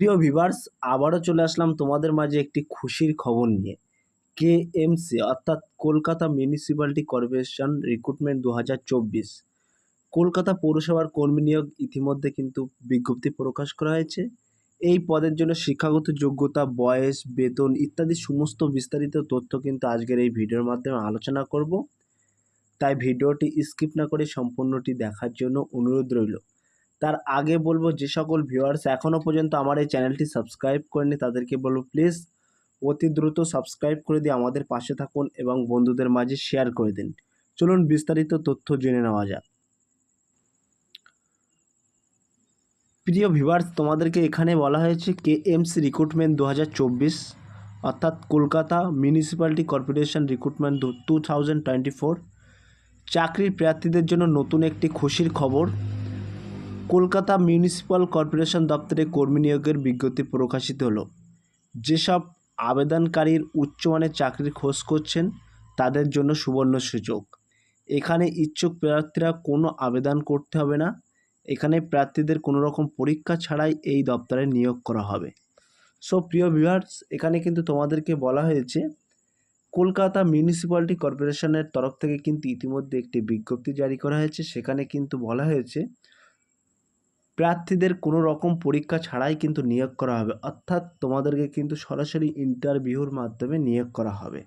প্রিয় ভিভার্স আবারও চলে আসলাম তোমাদের মাঝে একটি খুশির খবর নিয়ে। কেএমসি অর্থাৎ কলকাতা মিউনিসিপ্যালিটি কর্পোরেশন রিক্রুটমেন্ট দু হাজার চব্বিশ। কলকাতা পৌরসভার কর্মী নিয়োগ ইতিমধ্যে কিন্তু বিজ্ঞপ্তি প্রকাশ করা হয়েছে। এই পদের জন্য শিক্ষাগত যোগ্যতা, বয়স, বেতন ইত্যাদি সমস্ত বিস্তারিত তথ্য কিন্তু আজকের এই ভিডিওর মাধ্যমে আলোচনা করব। তাই ভিডিওটি স্কিপ না করে সম্পূর্ণটি দেখার জন্য অনুরোধ রইল। তার আগে বলব যে সকল ভিউয়ার্স এখনও পর্যন্ত আমার এই চ্যানেলটি সাবস্ক্রাইব করেনি তাদেরকে বলব প্লিজ অতি দ্রুত সাবস্ক্রাইব করে দিয়ে আমাদের পাশে থাকুন এবং বন্ধুদের মাঝে শেয়ার করে দিন। চলুন বিস্তারিত তথ্য জেনে নেওয়া যাক। প্রিয় ভিউয়ার্স তোমাদেরকে এখানে বলা হয়েছে কে এমসি রিক্রুটমেন্ট দু হাজার চব্বিশ, অর্থাৎ Kolkata municipality corporation recruitment two চাকরির প্রার্থীদের জন্য নতুন একটি খুশির খবর। কলকাতা মিউনিসিপ্যাল কর্পোরেশন দপ্তরে কর্মী নিয়োগের বিজ্ঞপ্তি প্রকাশিত হলো। যেসব আবেদনকারীর উচ্চমানের চাকরির খোঁজ করছেন, তাদের জন্য সুবর্ণ সুযোগ। এখানে ইচ্ছুক প্রার্থীরা কোনো আবেদন করতে হবে না। এখানে প্রার্থীদের কোনো রকম পরীক্ষা ছাড়াই এই দপ্তরে নিয়োগ করা হবে। সো, প্রিয় ভিউয়ার্স, এখানে কিন্তু তোমাদেরকে বলা হয়েছে, কলকাতা মিউনিসিপ্যালিটি কর্পোরেশনের তরফ থেকে কিন্তু ইতিমধ্যে একটি বিজ্ঞপ্তি জারি করা হয়েছে। সেখানে কিন্তু বলা হয়েছে প্রার্থীদের কোনো রকম পরীক্ষা ছাড়াই কিন্তু নিয়োগ করা হবে। অর্থাৎ তোমাদেরকে কিন্তু সরাসরি ইন্টারভিউর মাধ্যমে নিয়োগ করা হবে।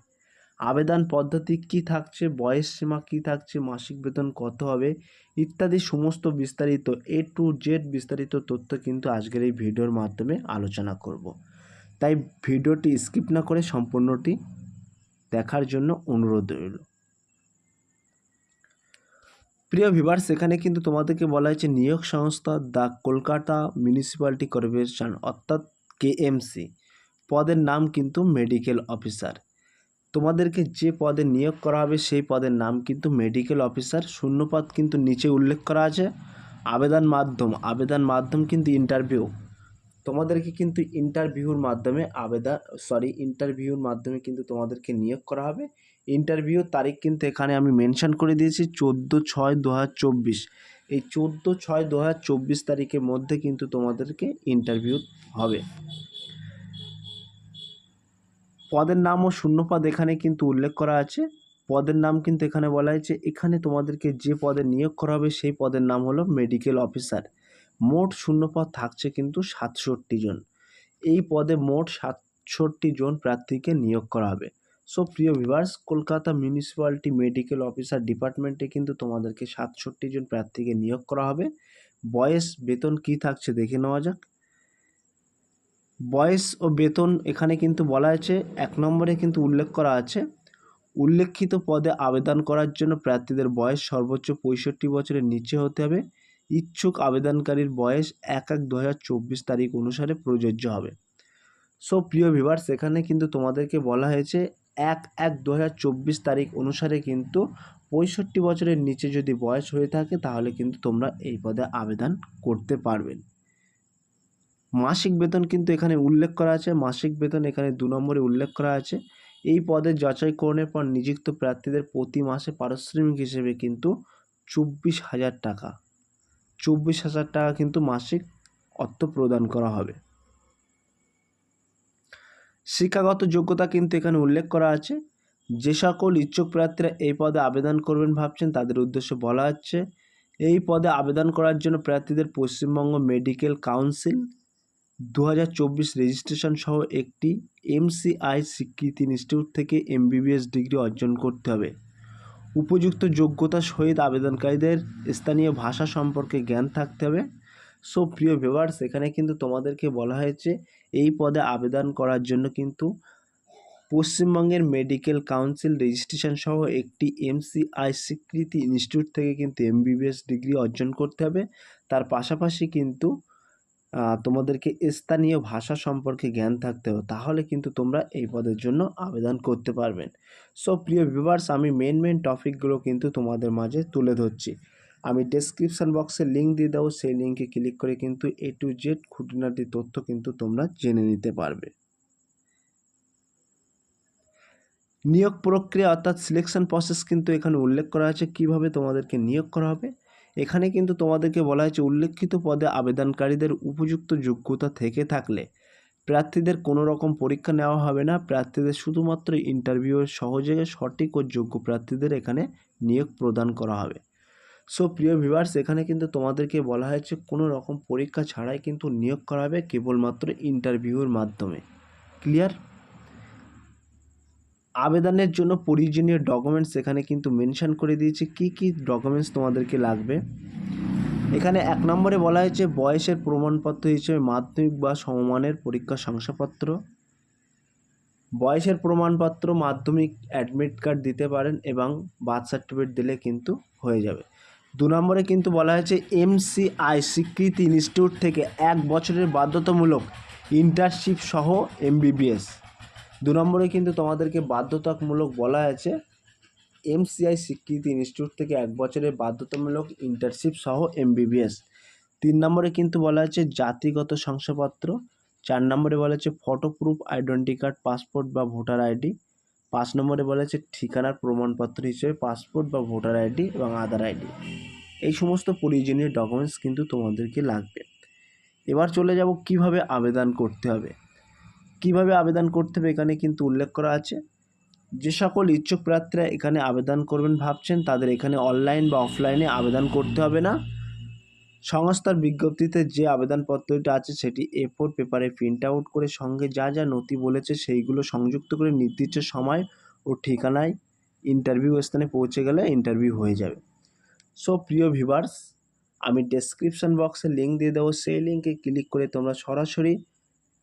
আবেদন পদ্ধতি কি থাকছে, বয়স সীমা কী থাকছে, মাসিক বেতন কত হবে, ইত্যাদি সমস্ত বিস্তারিত এ টু জেড বিস্তারিত তথ্য কিন্তু আজকের এই ভিডিওর মাধ্যমে আলোচনা করব। তাই ভিডিওটি স্কিপ না করে সম্পূর্ণটি দেখার জন্য অনুরোধ রইল। প্রিয় ভিভার্স সেখানে কিন্তু তোমাদেরকে বলা হয়েছে নিয়োগ সংস্থা দ্য কলকাতা মিউনিসিপ্যালিটি কর্পোরেশন, অর্থাৎ কেএমসি। পদের নাম কিন্তু মেডিকেল অফিসার। তোমাদেরকে যে পদে নিয়োগ করা হবে, সেই পদের নাম কিন্তু মেডিকেল অফিসার। শূন্যপদ কিন্তু নিচে উল্লেখ করা আছে। আবেদন মাধ্যম আবেদন মাধ্যম কিন্তু ইন্টারভিউ তোমাদেরকে কিন্তু ইন্টারভিউর মাধ্যমে আবেদন সরি ইন্টারভিউর মাধ্যমে কিন্তু তোমাদেরকে নিয়োগ করা হবে। ইন্টারভিউ তারিখ কিন্তু এখানে আমি মেনশন করে দিয়েছি, চোদ্দ ছয় দু এই চোদ্দ ছয় দু তারিখের মধ্যে কিন্তু তোমাদেরকে ইন্টারভিউ হবে। পদের নাম ও শূন্যপদ এখানে কিন্তু উল্লেখ করা আছে। পদের নাম কিন্তু এখানে বলা হয়েছে। এখানে তোমাদেরকে যে পদে নিয়োগ করা হবে, সেই পদের নাম হলো মেডিকেল অফিসার মোট শূন্যপদ থাকছে কিন্তু সাতষট্টি জন। এই পদে মোট সাতষট্টি জন প্রার্থীকে নিয়োগ করা হবে। সো প্রিয় viewers Kolkata municipality medical officer ডিপার্টমেন্টে কিন্তু তোমাদেরকে সাতষট্টি জন প্রার্থীকে নিয়োগ করা হবে। বয়স, বেতন কি থাকছে দেখে নেওয়া যাক। বয়স ও বেতন এখানে কিন্তু বলা আছে, এক নম্বরে কিন্তু উল্লেখ করা আছে। উল্লেখিত পদে আবেদন করার জন্য প্রার্থীদের বয়স সর্বোচ্চ পঁয়ষট্টি বছরের নিচে হতে হবে। ইচ্ছুক আবেদনকারীর বয়স এক এক দু তারিখ অনুসারে প্রযোজ্য হবে। সো প্রিয় ভিভার্স এখানে কিন্তু তোমাদেরকে বলা হয়েছে, এক এক দু তারিখ অনুসারে কিন্তু পঁয়ষট্টি বছরের নিচে যদি বয়স হয়ে থাকে, তাহলে কিন্তু তোমরা এই পদে আবেদন করতে পারবেন মাসিক বেতন কিন্তু এখানে উল্লেখ করা আছে, মাসিক বেতন এখানে দু নম্বরে উল্লেখ করা আছে। এই পদে যাচাইকরণের পর নিযুক্ত প্রার্থীদের প্রতি মাসে পারিশ্রমিক হিসেবে কিন্তু চব্বিশ হাজার টাকা। চব্বিশ হাজার টাকা কিন্তু মাসিক অর্থ প্রদান করা হবে। শিক্ষাগত যোগ্যতা কিন্তু এখানে উল্লেখ করা আছে। যে সকল ইচ্ছুক প্রার্থীরা এই পদে আবেদন করবেন ভাবছেন, তাদের উদ্দেশ্যে বলা হচ্ছে, এই পদে আবেদন করার জন্য প্রার্থীদের পশ্চিমবঙ্গ মেডিকেল কাউন্সিল দু হাজার চব্বিশ রেজিস্ট্রেশন সহ একটি এমসিআই স্বীকৃতি ইনস্টিটিউট থেকে এমবিবিএস ডিগ্রি অর্জন করতে হবে। উপযুক্ত যোগ্যতা সহিত আবেদনকারীদের স্থানীয় ভাষা সম্পর্কে জ্ঞান থাকতে হবে। সো প্রিয় ভিউয়ার্স এখানে কিন্তু তোমাদেরকে বলা হয়েছে, এই পদে আবেদন করার জন্য কিন্তু পশ্চিমবঙ্গের মেডিকেল কাউন্সিল রেজিস্ট্রেশন সহ একটি এমসিআই স্বীকৃতি ইনস্টিটিউট থেকে কিন্তু এমবিবিএস ডিগ্রি অর্জন করতে হবে। তার পাশাপাশি কিন্তু তোমাদেরকে স্থানীয় ভাষা সম্পর্কে জ্ঞান থাকতে হবে। তাহলে কিন্তু তোমরা এই পদের জন্য আবেদন করতে পারবেন সো প্রিয় ভিউয়ার্স আমি মেন মেন টপিকগুলো কিন্তু তোমাদের মাঝে তুলে ধরছি। আমি ডেসক্রিপশান বক্সে লিঙ্ক দিয়ে দেবো। সেই লিঙ্কে ক্লিক করে কিন্তু এ টু জেড খুঁটিনাটি তথ্য কিন্তু তোমরা জেনে নিতে পারবে। নিয়োগ প্রক্রিয়া অর্থাৎ সিলেকশন প্রসেস কিন্তু এখানে উল্লেখ করা আছে। কীভাবে তোমাদেরকে নিয়োগ করা হবে? এখানে কিন্তু তোমাদেরকে বলা হয়েছে উল্লেখিত পদে আবেদনকারীদের উপযুক্ত যোগ্যতা থেকে থাকলে প্রার্থীদের কোনো রকম পরীক্ষা নেওয়া হবে না। প্রার্থীদের শুধুমাত্র ইন্টারভিউয়ের সহজে সঠিক ও যোগ্য প্রার্থীদের এখানে নিয়োগ প্রদান করা হবে। সো প্রিয় ভিউয়ার্স এখানে কিন্তু তোমাদেরকে বলা হয়েছে কোনো রকম পরীক্ষা ছাড়াই কিন্তু নিয়োগ করা হবে কেবলমাত্র ইন্টারভিউয়ের মাধ্যমে। ক্লিয়ার আবেদনের জন্য প্রয়োজনীয় ডকুমেন্টস এখানে কিন্তু মেনশন করে দিয়েছে। কি কি ডকুমেন্টস তোমাদেরকে লাগবে? এখানে এক নম্বরে বলা হয়েছে, বয়সের প্রমাণপত্র হিসেবে মাধ্যমিক বা সমমানের পরীক্ষা শংসাপত্র। বয়সের প্রমাণপত্র, মাধ্যমিক অ্যাডমিট কার্ড দিতে পারেন এবং বার্থ সার্টিফিকেট দিলে কিন্তু হয়ে যাবে। দু নম্বরে কিন্তু বলা হয়েছে এমসিআই স্বীকৃতি ইনস্টিটিউট থেকে এক বছরের বাধ্যতামূলক ইন্টার্নশিপ সহ এমবিবিএস দু নম্বরে কিন্তু তোমাদেরকে বাধ্যতামূলক বলা হয়েছে এমসিআই স্বীকৃতি ইনস্টিটিউট থেকে এক বছরের বাধ্যতামূলক ইন্টার্নশিপ সহ এমবিবিএস তিন নম্বরে কিন্তু বলা হয়েছে জাতিগত শংসাপত্র, চার নম্বরে বলা হচ্ছে photo proof identity card passport বা ভোটার আইডি পাঁচ নম্বরে বলা হচ্ছে ঠিকানার প্রমাণপত্র হিসেবে পাসপোর্ট বা ভোটার আইডি এবং আধার আইডি এই সমস্ত প্রয়োজনীয় ডকুমেন্টস কিন্তু তোমাদেরকে লাগবে। এবার চলে যাব কীভাবে আবেদন করতে হবে। কীভাবে আবেদন করতে হবে এখানে কিন্তু উল্লেখ করা আছে। যে সকল ইচ্ছুক প্রার্থীরা এখানে আবেদন করবেন ভাবছেন, তাদের এখানে অনলাইন বা অফলাইনে আবেদন করতে হবে না। সংস্থার বিজ্ঞপ্তিতে যে আবেদনপত্রটা আছে, সেটি এ ফোর পেপারে প্রিন্ট আউট করে সঙ্গে যা যা নথি বলেছে, সেইগুলো সংযুক্ত করে নির্দিষ্ট সময় ও ঠিকানায় ইন্টারভিউ স্থানে পৌঁছে গেলে ইন্টারভিউ হয়ে যাবে। সো প্রিয় ভিভার্স আমি ডেসক্রিপশন বক্সে লিঙ্ক দিয়ে দেবো। সেই লিঙ্কে ক্লিক করে তোমরা সরাসরি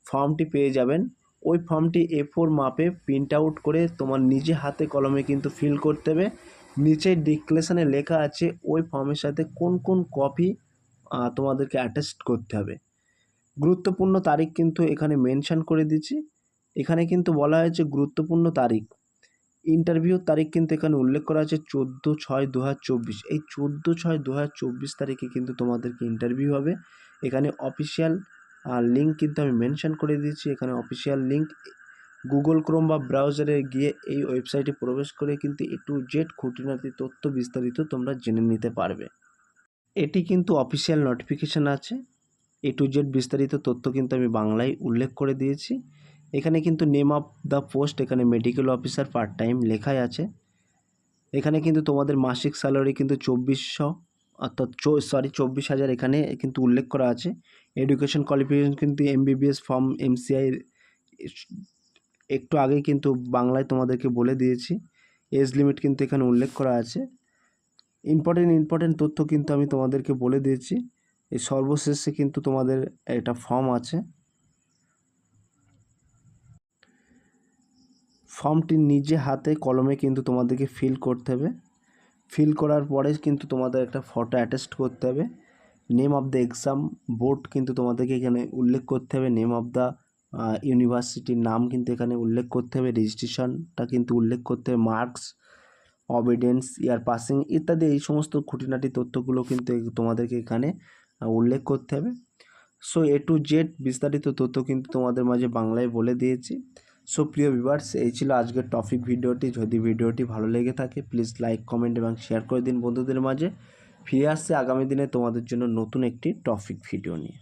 ফর্মটি পেয়ে যাবেন। ওই ফর্মটি এ ফোর মাপে প্রিন্ট আউট করে তোমার নিজে হাতে কলমে কিন্তু ফিল করতে হবে। নিচে ডিক্লেশনে লেখা আছে ওই ফর্মের সাথে কোন কোন কপি তোমাদেরকে অ্যাটাচড করতে হবে। গুরুত্বপূর্ণ তারিখ কিন্তু এখানে মেনশান করে দিচ্ছি। এখানে কিন্তু বলা হয়েছে গুরুত্বপূর্ণ তারিখ। ইন্টারভিউর তারিখ কিন্তু এখানে উল্লেখ করা আছে চোদ্দ ছয় দু এই চোদ্দ ছয় দু তারিখে কিন্তু তোমাদেরকে ইন্টারভিউ হবে। এখানে অফিসিয়াল লিঙ্ক কিন্তু আমি মেনশন করে দিয়েছি। এখানে অফিসিয়াল লিঙ্ক গুগল ক্রোম বা ব্রাউজারে গিয়ে এই ওয়েবসাইটে প্রবেশ করে কিন্তু এ টু জেড খুঁটিনাটি তথ্য বিস্তারিত তোমরা জেনে নিতে পারবে। এটি কিন্তু অফিসিয়াল নোটিফিকেশান আছে। এ টু জেড বিস্তারিত তথ্য কিন্তু আমি বাংলায় উল্লেখ করে দিয়েছি। এখানে কিন্তু নেম অফ দ্য পোস্ট এখানে মেডিকেল অফিসার পার্ট টাইম লেখাই আছে। এখানে কিন্তু তোমাদের মাসিক স্যালারি কিন্তু চব্বিশশো, অর্থাৎ সরি চব্বিশ হাজার এখানে কিন্তু উল্লেখ করা আছে। এডুকেশন কোয়ালিফিকেশন কিন্তু এমবিবিএস ফর্ম এমসিআই একটু আগে কিন্তু বাংলায় তোমাদেরকে বলে দিয়েছি। এজ লিমিট কিন্তু এখানে উল্লেখ করা আছে। ইম্পর্টেন্ট ইম্পর্টেন্ট তথ্য কিন্তু আমি তোমাদেরকে বলে দিয়েছি। এই সর্বশেষে কিন্তু তোমাদের একটা ফর্ম আছে। ফর্মটি নিজে হাতে কলমে কিন্তু তোমাদেরকে ফিল করতে হবে। ফিল করার পরে কিন্তু তোমাদের একটা ফটো অ্যাটাস্ট করতে হবে। Name of the exam board কিন্তু তোমাদেরকে এখানে উল্লেখ করতে হবে। নেম অফ দ্য ইউনিভার্সিটির নাম কিন্তু এখানে উল্লেখ করতে হবে। রেজিস্ট্রেশনটা কিন্তু উল্লেখ করতে হবে। মার্কস অবিডেন্স ইয়ার পাসিং ইত্যাদি এই সমস্ত খুঁটিনাটি তথ্যগুলো কিন্তু তোমাদেরকে এখানে উল্লেখ করতে হবে। সো এ টু জেড বিস্তারিত তথ্য কিন্তু তোমাদের মাঝে বাংলায় বলে দিয়েছি। সো প্রিয় ভিভার্স এই ছিল আজকের টপিক ভিডিওটি। যদি ভিডিওটি ভালো লেগে থাকে প্লিজ লাইক কমেন্ট এবং শেয়ার করে দিন বন্ধুদের মাঝে। ফিরে আসছে আগামী দিনে তোমাদের জন্য নতুন একটি টপিক ভিডিও নিয়ে।